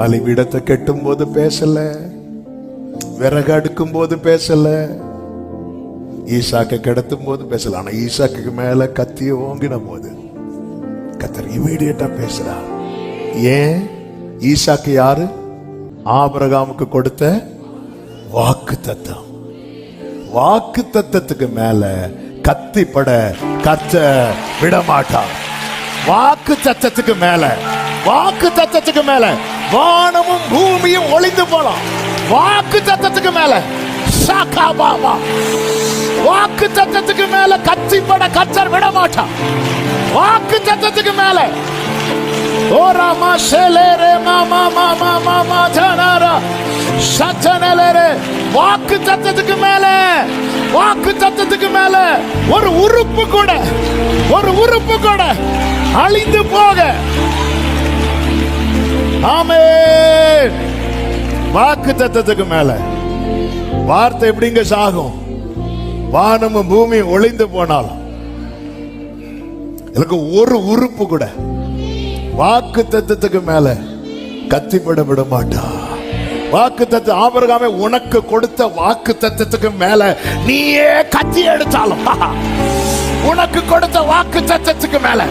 பலிபீடத்தை கெட்டும் போது பேசல விறகு அடுக்கும் போது பேசல ஈசாக்க கிடத்தும் போது பேசல. ஆனா ஈசாக்கு மேல கத்திய ஓங்கின போது கத்தர் இமீடியட்டா பேசுறா. ஏன்? ஈசாக்கு யாரு? ஆபரகாமுக்கு கொடுத்த வாக்கு தத்தம். வாக்கு தத்தத்துக்கு மேல கத்திப்பட கத்த விடமாட்டார். வாக்கு தத்தத்துக்கு மேல வாக்கு தத்தத்துக்கு மேல வானமும் பூமியும் ஒளிந்து போலாம். வாக்கு தத்தத்துக்கு மேல சாக்கா பாபா. வாக்கு தத்தத்துக்கு மேல கத்திப்பட கத்தர் விட மாட்டான் வாக்கு தத்தத்துக்கு மேல ஓராமா ராமா ஷேலேரே மாமா மாமா மாமா ஜனாரா சச்சனலேரே வாக்கு தத்தத்துக்கு மேல. வாக்கு தத்தத்துக்கு மேல ஒரு உறுப்பு கூட ஒரு உறுப்பு கூட அழிந்து போக ஆமே வாக்கு தத்தத்துக்கு மேல. வார்த்தை எப்படிங்க சாகும்? வானமும் பூமி ஒளிந்து போனாலும் எனக்கு ஒரு உறுப்பு கூட. வாக்கு தத்துவத்துக்கு மேல கத்திப்பட விட மாட்டா. வாக்கு தத்து ஆபரகாமே உனக்கு கொடுத்த வாக்கு தத்துவத்துக்கு மேல நீயே கத்தி எடுத்தாலும். உனக்கு கொடுத்த வாக்கு தத்துவத்துக்கு மேல